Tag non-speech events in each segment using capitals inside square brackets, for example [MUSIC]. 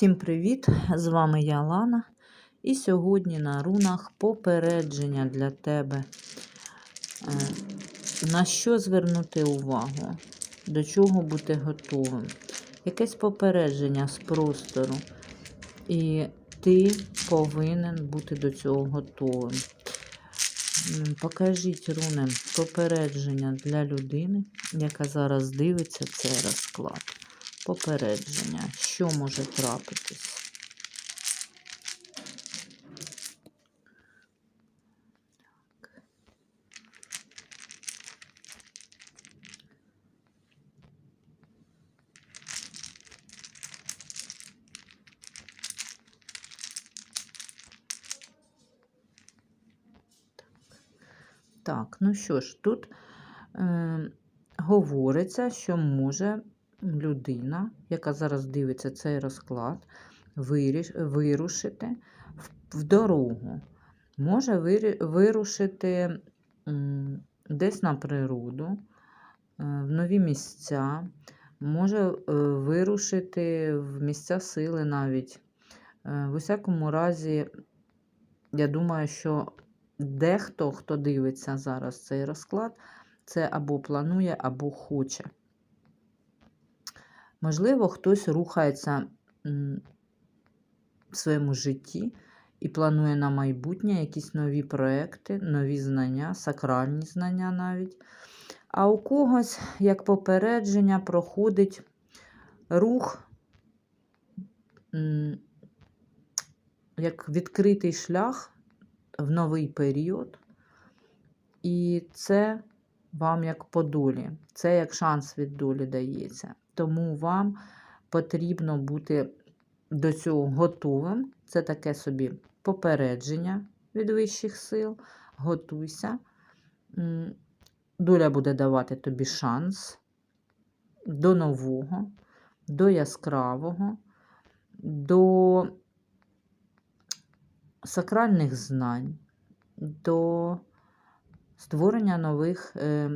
Всім привіт! З вами я Лана. І сьогодні на рунах попередження для тебе. Е, На що звернути увагу? До чого бути готовим? Якесь попередження з простору. І ти повинен бути до цього готовим. Покажіть руни попередження для людини, яка зараз дивиться цей розклад. Попередження, що може трапитись. Так, ну що ж, тут е, говориться, що може людина, яка зараз дивиться цей розклад, вирушити в, дорогу. Може вирушити десь на природу, е, в нові місця, може е, вирушити в місця сили навіть. Е, в усякому разі, я думаю, що дехто, хто дивиться зараз цей розклад, це або планує, або хоче. Можливо, хтось рухається в своєму житті і планує на майбутнє якісь нові проекти, нові знання, сакральні знання навіть. А у когось, як попередження, проходить рух, як відкритий шлях в новий період. І це вам як по долі, це як шанс від долі дається. Тому вам потрібно бути до цього готовим. Це таке собі попередження від вищих сил. Готуйся. Доля буде давати тобі шанс до нового, до яскравого, до сакральних знань, до створення нових, е,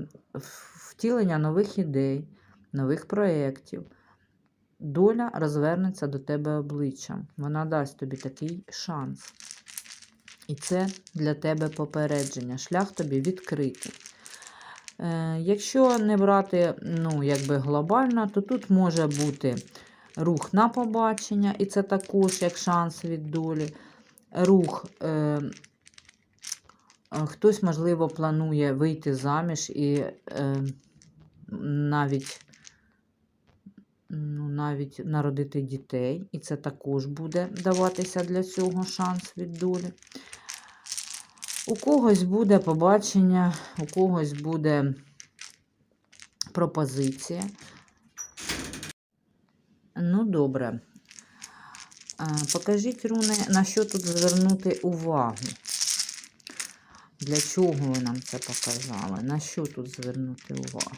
втілення нових ідей, нових проєктів. Доля розвернеться до тебе обличчям. Вона дасть тобі такий шанс. І це для тебе попередження. Шлях тобі відкритий. Е, якщо не брати ну, якби глобально, то тут може бути рух на побачення, і це також як шанс від долі. Рух, е, хтось, можливо, планує вийти заміж і е, навіть ну, навіть народити дітей, і це також буде даватися для цього шанс від долі. У когось буде побачення, у когось буде пропозиція. Ну, добре. Покажіть, руни, на що тут звернути увагу. Для чого ви нам це показали? На що тут звернути увагу?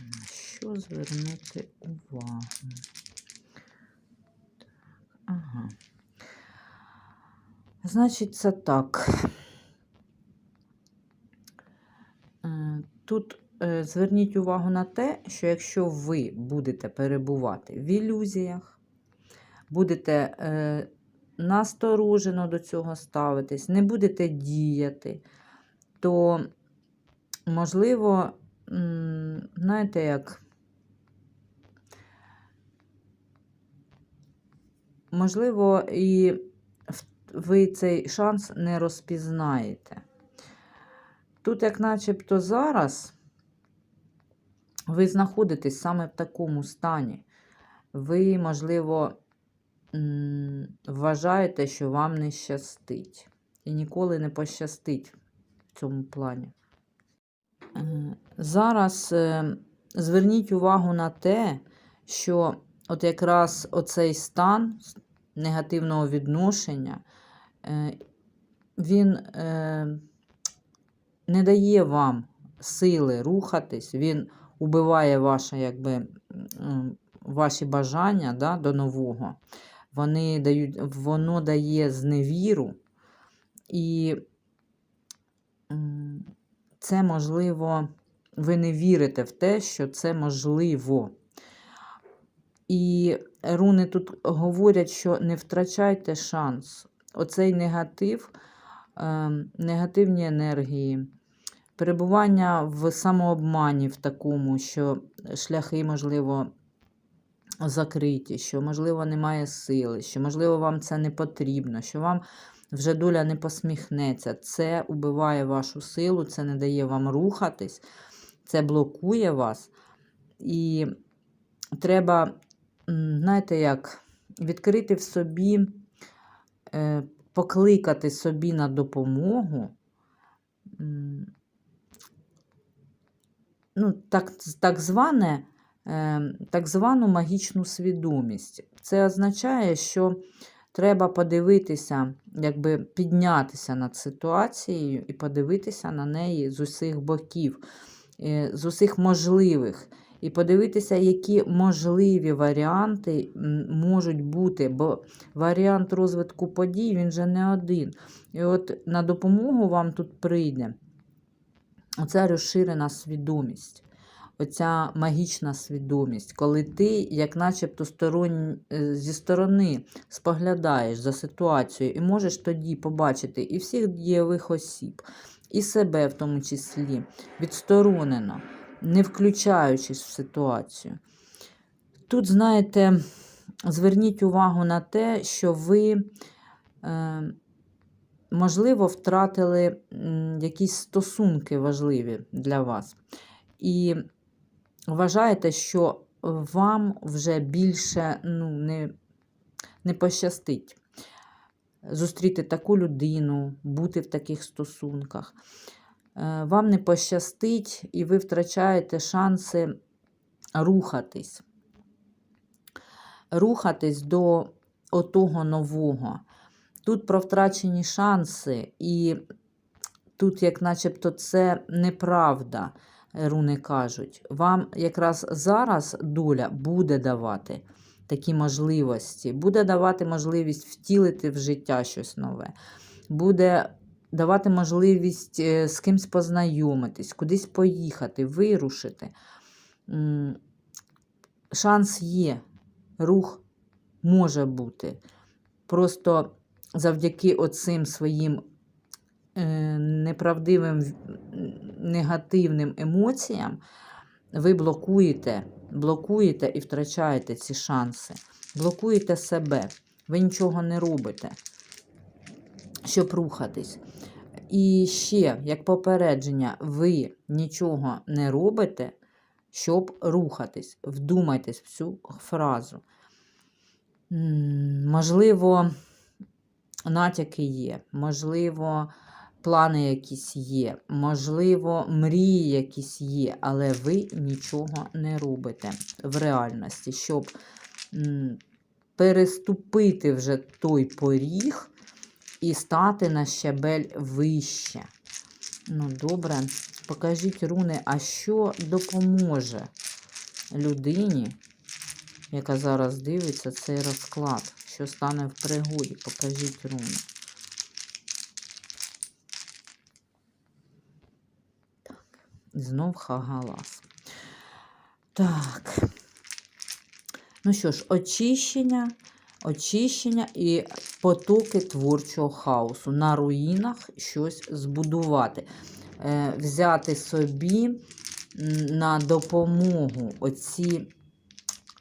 На що звернути увагу? Так, ага. Значить, це так. Е, Тут е, зверніть увагу на те, що якщо ви будете перебувати в ілюзіях, будете е, насторожено до цього ставитись, не будете діяти, то, можливо, знаєте, як, можливо, і ви цей шанс не розпізнаєте. Тут, як начебто зараз, ви знаходитесь саме в такому стані. Ви, можливо, вважаєте, що вам не щастить. І ніколи не пощастить в цьому плані. Е, Зараз е, зверніть увагу на те, що от якраз оцей стан негативного відношення, е, він е, не дає вам сили рухатись, він убиває ваше, якби, ваші бажання да, до нового. Вони дають, воно дає зневіру, і це можливо, ви не вірите в те, що це можливо. І руни тут говорять, що не втрачайте шанс. Оцей негатив, е, негативні енергії, перебування в самообмані в такому, що шляхи, можливо, закриті, що, можливо, немає сили, що, можливо, вам це не потрібно, що вам вже доля не посміхнеться. Це убиває вашу силу, це не дає вам рухатись, це блокує вас. І треба, знаєте, як, відкрити в собі, е, покликати собі на допомогу. Ну, так, так, зване, е, так звану магічну свідомість. Це означає, що треба подивитися, якби піднятися над ситуацією і подивитися на неї з усіх боків, е, з усіх можливих. І подивитися, які можливі варіанти можуть бути, бо варіант розвитку подій він же не один. І от на допомогу вам тут прийде оця розширена свідомість, оця магічна свідомість, коли ти, як начебто, сторонь, е, зі сторони споглядаєш за ситуацією і можеш тоді побачити і всіх дієвих осіб, і себе в тому числі, відсторонено, не включаючись в ситуацію. Тут, знаєте, зверніть увагу на те, що ви. Е, можливо, втратили якісь стосунки важливі для вас. І вважаєте, що вам вже більше ну, не, не пощастить зустріти таку людину, бути в таких стосунках. Е, Вам не пощастить, і ви втрачаєте шанси рухатись. Рухатись до отого нового. Тут про втрачені шанси, і тут, як начебто, це неправда, руни кажуть. Вам якраз зараз доля буде давати такі можливості, буде давати можливість втілити в життя щось нове, буде давати можливість е, з кимсь познайомитись, кудись поїхати, вирушити. Шанс є, рух може бути. Просто завдяки оцим своїм е, неправдивим негативним емоціям ви блокуєте, блокуєте і втрачаєте ці шанси. Блокуєте себе. Ви нічого не робите, щоб рухатись. І ще, як попередження, ви нічого не робите, щоб рухатись. Вдумайтесь в цю фразу. Можливо, натяки є, можливо, плани якісь є, можливо, мрії якісь є, але ви нічого не робите в реальності, щоб переступити вже той поріг і стати на щабель вище. Ну, добре, покажіть, руни, а що допоможе людині, яка зараз дивиться цей розклад, що стане в пригоді? Покажіть руни. Так, знов хагалас. Так. Ну що ж, очищення, очищення і потоки творчого хаосу. На руїнах щось збудувати. Е, взяти собі на допомогу оці,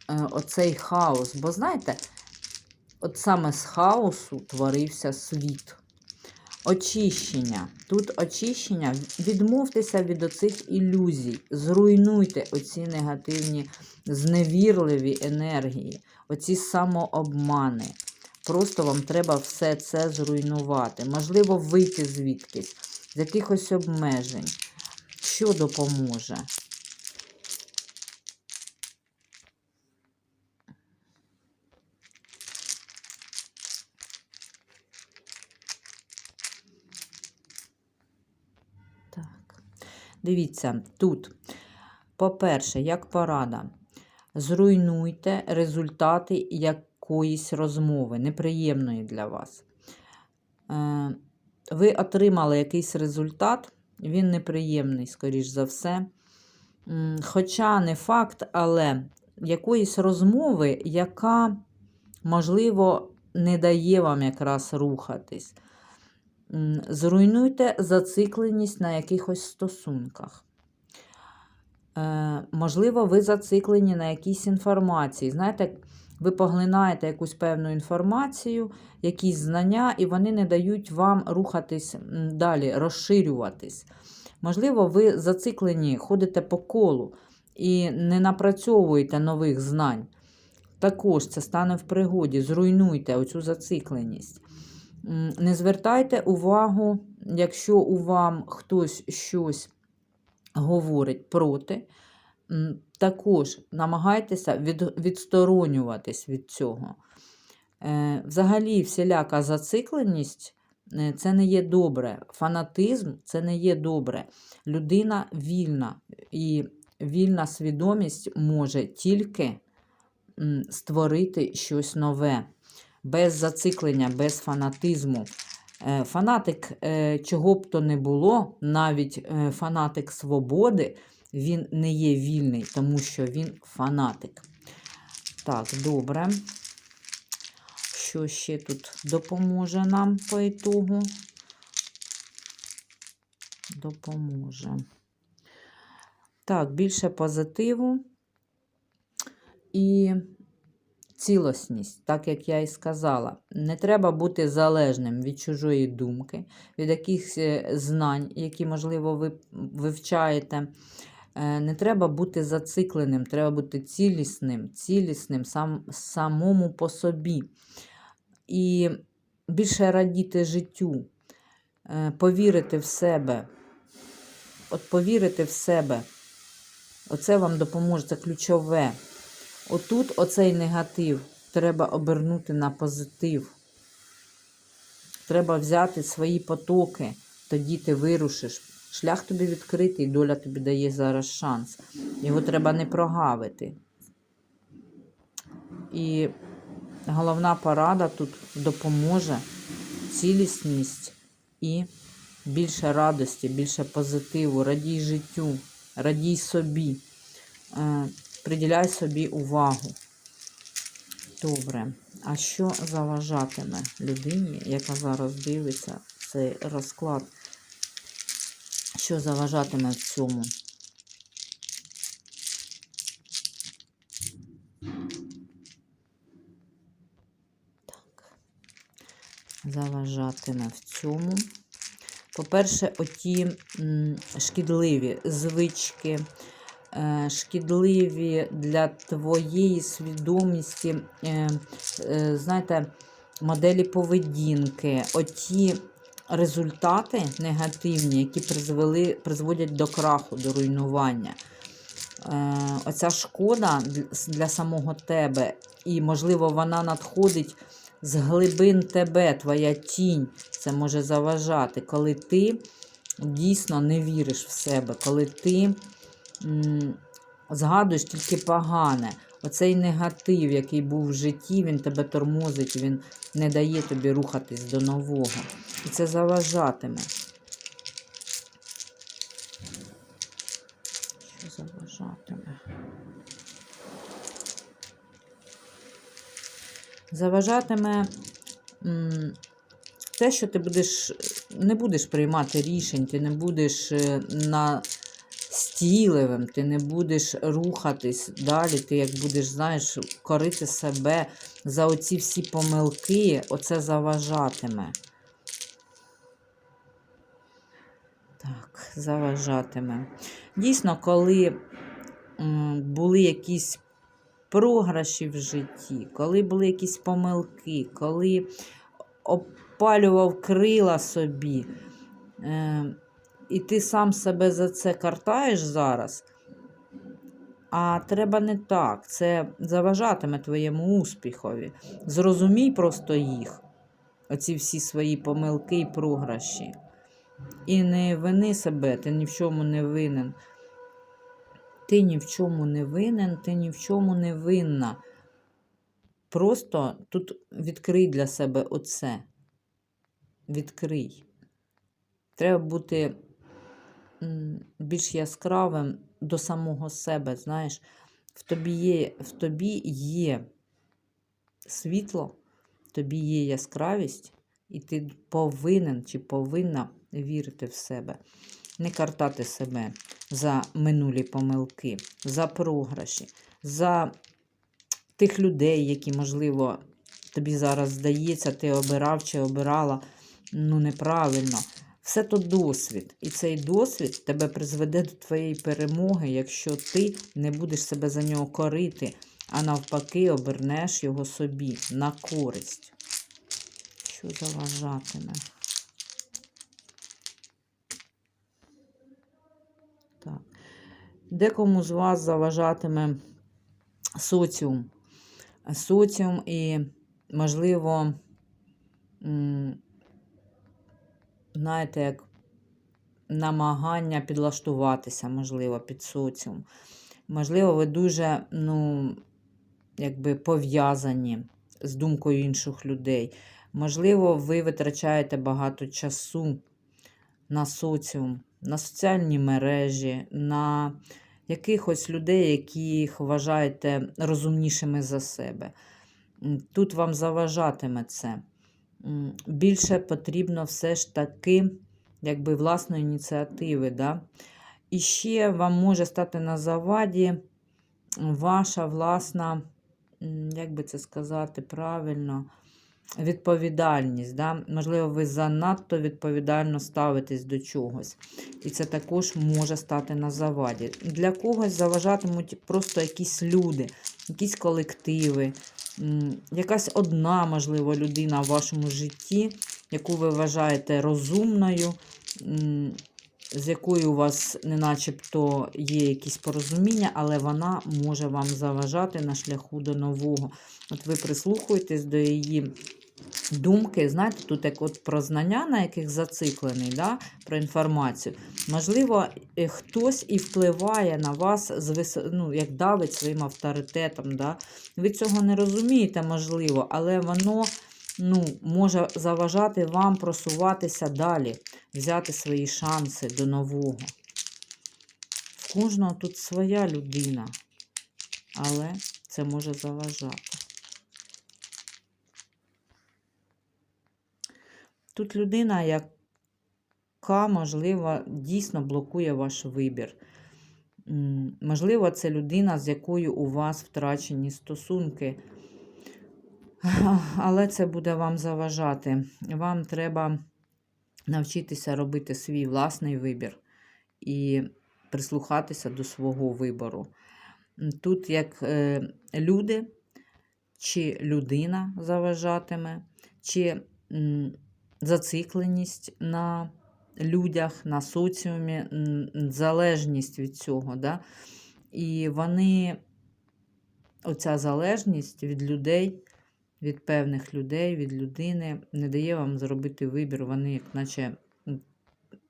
е, оцей хаос. Бо знаєте, от саме з хаосу творився світ. Очищення. Тут очищення. Відмовтеся від оцих ілюзій. Зруйнуйте оці негативні, зневірливі енергії, оці самообмани. Просто вам треба все це зруйнувати. Можливо, вийти звідкись, з якихось обмежень. Що допоможе? Так. Дивіться, тут, по-перше, як порада, зруйнуйте результати якоїсь розмови, неприємної для вас. Е, Ви отримали якийсь результат, він неприємний, скоріш за все. Хоча не факт, але якоїсь розмови, яка, можливо, не дає вам якраз рухатись. Зруйнуйте зацикленість на якихось стосунках. Е, можливо, ви зациклені на якійсь інформації. Знаєте, ви поглинаєте якусь певну інформацію, якісь знання, і вони не дають вам рухатись далі, розширюватись. Можливо, ви зациклені, ходите по колу і не напрацьовуєте нових знань. Також це стане в пригоді, зруйнуйте оцю зацикленість. Не звертайте увагу, якщо у вам хтось щось говорить проти, також намагайтеся від, відсторонюватись від цього. Е, Взагалі, всіляка зацикленість е, це не є добре. Фанатизм це не є добре. Людина вільна, і вільна свідомість може тільки створити щось нове, без зациклення, без фанатизму. Е, Фанатик, е, чого б то не було, навіть е, фанатик свободи, він не є вільний, тому що він фанатик. Так, добре. Що ще тут допоможе нам по ітогу? Допоможе. Так, більше позитиву і цілісність, так як я і сказала. Не треба бути залежним від чужої думки, від якихось е, знань, які, можливо, ви вивчаєте. Е, Не треба бути зацикленим, треба бути цілісним, цілісним сам, самому по собі. І більше радіти життю, е, повірити в себе. От повірити в себе. Оце вам допоможе, це ключове. Отут оцей негатив треба обернути на позитив. Треба взяти свої потоки, тоді ти вирушиш. Шлях тобі відкритий, доля тобі дає зараз шанс. Його треба не прогавити. І головна порада тут допоможе цілісність і більше радості, більше позитиву, радій життю, радій собі. Приділяй собі увагу. Добре. А що заважатиме людині, яка зараз дивиться цей розклад? Що заважатиме в цьому? Так. Заважатиме в цьому. По-перше, оті м, шкідливі звички, шкідливі для твоєї свідомості, е, е, знаєте, моделі поведінки, оті результати негативні, які призвели, призводять до краху, до руйнування. Е, Оця шкода для- самого тебе, і, можливо, вона надходить з глибин тебе, твоя тінь. Це може заважати, коли ти дійсно не віриш в себе, коли ти згадуєш тільки погане. Оцей негатив, який був в житті, він тебе тормозить, він не дає тобі рухатись до нового. І це заважатиме. Що заважатиме? Заважатиме те, що ти будеш, не будеш приймати рішень, ти не будеш е, на стійливим, ти не будеш рухатись далі, ти як будеш, знаєш, корити себе за оці всі помилки, оце заважатиме. Так, заважатиме. Дійсно, коли були якісь програші в житті, коли були якісь помилки, коли опалював крила собі, е, і ти сам себе за це картаєш зараз. А треба не так. Це заважатиме твоєму успіхові. Зрозумій просто їх, оці всі свої помилки і програші. І не вини себе, ти ні в чому не винен. Ти ні в чому не винен, ти ні в чому не винна. Просто тут відкрий для себе оце. Відкрий. Треба бути більш яскравим до самого себе. Знаєш, в тобі є, в тобі є світло, тобі є яскравість, і ти повинен чи повинна вірити в себе, не картати себе за минулі помилки, за програші, за тих людей, які, можливо, тобі зараз здається, ти обирав чи обирала ну, неправильно. Все то досвід. І цей досвід тебе призведе до твоєї перемоги, якщо ти не будеш себе за нього корити, а навпаки, обернеш його собі на користь. Що заважатиме? Так. Декому з вас заважатиме соціум. Соціум і, можливо, знаєте, як намагання підлаштуватися, можливо, під соціум. Можливо, ви дуже, ну, якби пов'язані з думкою інших людей. Можливо, ви витрачаєте багато часу на соціум, на соціальні мережі, на якихось людей, яких вважаєте розумнішими за себе. Тут вам заважатиме це. Більше потрібно все ж таки якби власної ініціативи. Да? І ще вам може стати на заваді ваша власна, як би це сказати правильно, відповідальність. Да? Можливо, ви занадто відповідально ставитесь до чогось. І це також може стати на заваді. Для когось заважатимуть просто якісь люди, якісь колективи, якась одна, можливо, людина в вашому житті, яку ви вважаєте розумною, з якою у вас не начебто є якісь порозуміння, але вона може вам заважати на шляху до нового. От ви прислухаєтесь до її думки, знаєте, тут як от про знання, на яких зациклений, да, про інформацію. Можливо, е, хтось і впливає на вас, з вис... ну, як давить своїм авторитетом. Да. Ви цього не розумієте, можливо, але воно ну, може заважати вам просуватися далі, взяти свої шанси до нового. В кожного тут своя людина, але це може заважати. Тут людина, яка, можливо, дійсно блокує ваш вибір. Можливо, це людина, з якою у вас втрачені стосунки. [LAUGHS] Але це буде вам заважати. Вам треба навчитися робити свій власний вибір і прислухатися до свого вибору. Тут як е, люди, чи людина заважатиме, чи зацикленість на людях, на соціумі, залежність від цього. Да? І вони, оця залежність від людей, від певних людей, від людини, не дає вам зробити вибір. Вони, як наче,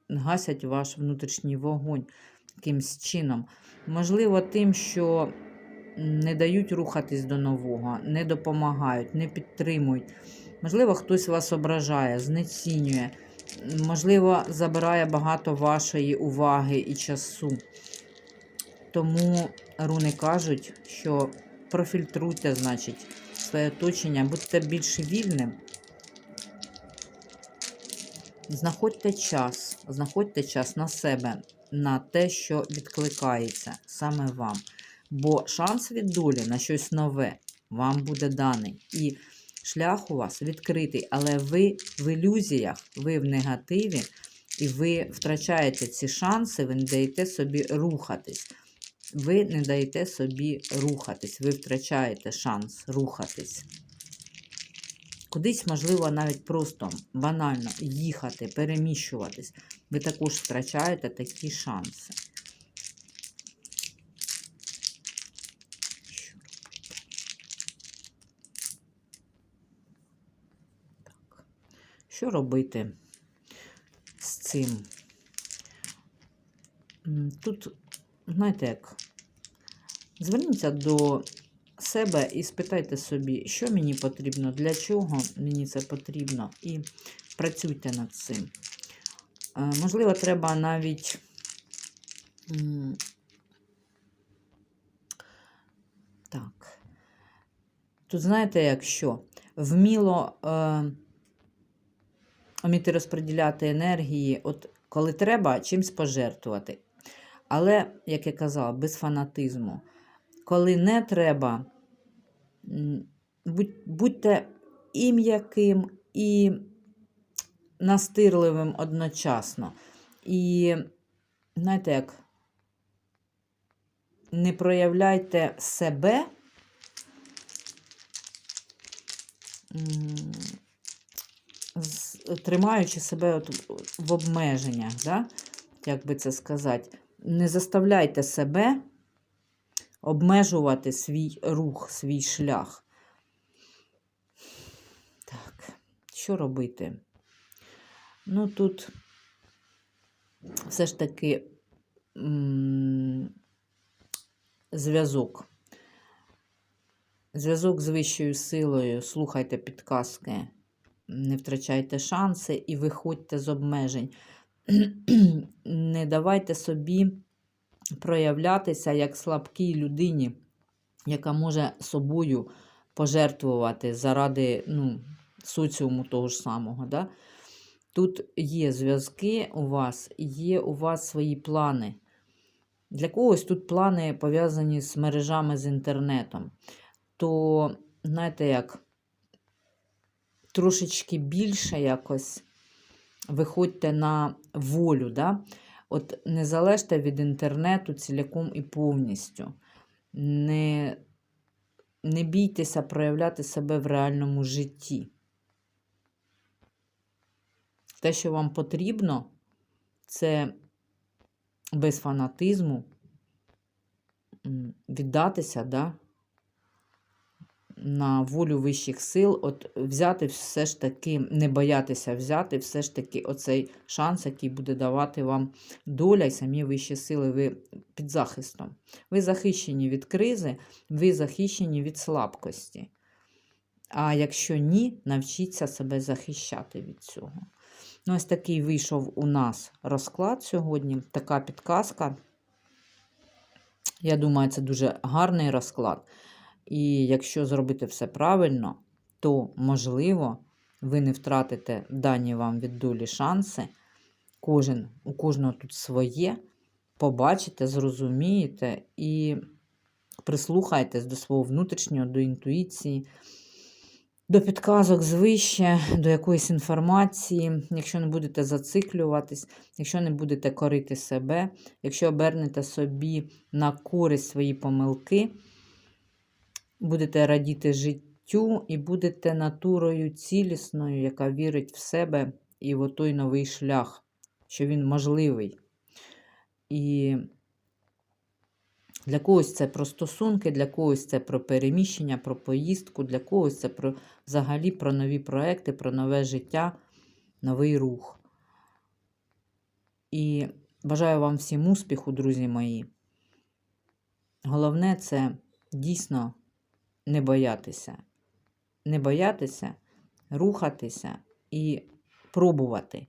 гасять ваш внутрішній вогонь якимсь чином. Можливо, тим, що не дають рухатись до нового, не допомагають, не підтримують. Можливо, хтось вас ображає, знецінює, можливо, забирає багато вашої уваги і часу. Тому руни кажуть, що профільтруйте, значить, своє оточення, будьте більш вільним. Знаходьте час, знаходьте час на себе, на те, що відкликається саме вам. Бо шанс від долі на щось нове вам буде даний. І шлях у вас відкритий, але ви в ілюзіях, ви в негативі, і ви втрачаєте ці шанси, ви не даєте собі рухатись. Ви не даєте собі рухатись, ви втрачаєте шанс рухатись. Кудись, можливо, навіть просто банально їхати, переміщуватись. Ви також втрачаєте такі шанси. Що робити? Так. Що робити з цим. Тут, знаєте як, зверніться до себе і спитайте собі, що мені потрібно, для чого мені це потрібно, і працюйте над цим. Е, Можливо, треба навіть так. Тут знаєте, якщо вміло е, вміти розподіляти енергії, от коли треба, чимсь пожертвувати. Але, як я казала, без фанатизму. Коли не треба, будь, будьте і м'яким, і настирливим одночасно. І, знаєте, як, не проявляйте себе. Тримаючи себе от в обмеженнях, да? як би це сказати, не заставляйте себе обмежувати свій рух, свій шлях. Так, що робити? Ну, тут все ж таки зв'язок. Зв'язок з вищою силою, слухайте підказки, не втрачайте шанси і виходьте з обмежень. [CLEARS THROAT] Не давайте собі проявлятися як слабкій людині, яка може собою пожертвувати заради ну, соціуму того ж самого. Да? Тут є зв'язки у вас, є у вас свої плани. Для когось тут плани пов'язані з мережами з інтернетом. То, знаєте, як трошечки більше якось виходьте на волю. Да? От не залежте від інтернету ціляком і повністю. Не, не бійтеся проявляти себе в реальному житті. Те, що вам потрібно, це без фанатизму віддатися да, на волю вищих сил, от взяти все ж таки, не боятися взяти все ж таки оцей шанс, який буде давати вам доля і самі вищі сили. Ви під захистом. Ви захищені від кризи, ви захищені від слабкості. А якщо ні, навчіться себе захищати від цього. Ну, ось такий вийшов у нас розклад сьогодні, така підказка. Я думаю, це дуже гарний розклад. І якщо зробити все правильно, то, можливо, ви не втратите дані вам від долі шанси. Кожен, у кожного тут своє. Побачите, зрозумієте і прислухайтесь до свого внутрішнього, до інтуїції, до підказок звище, до якоїсь інформації, якщо не будете зациклюватись, якщо не будете корити себе, якщо обернете собі на користь свої помилки, будете радіти життю і будете натурою цілісною, яка вірить в себе і в той новий шлях, що він можливий. І для когось це про стосунки, для когось це про переміщення, про поїздку, для когось це про, взагалі про нові проекти, про нове життя, новий рух. І бажаю вам всім успіху, друзі мої. Головне це дійсно не боятися. Не боятися, рухатися і пробувати.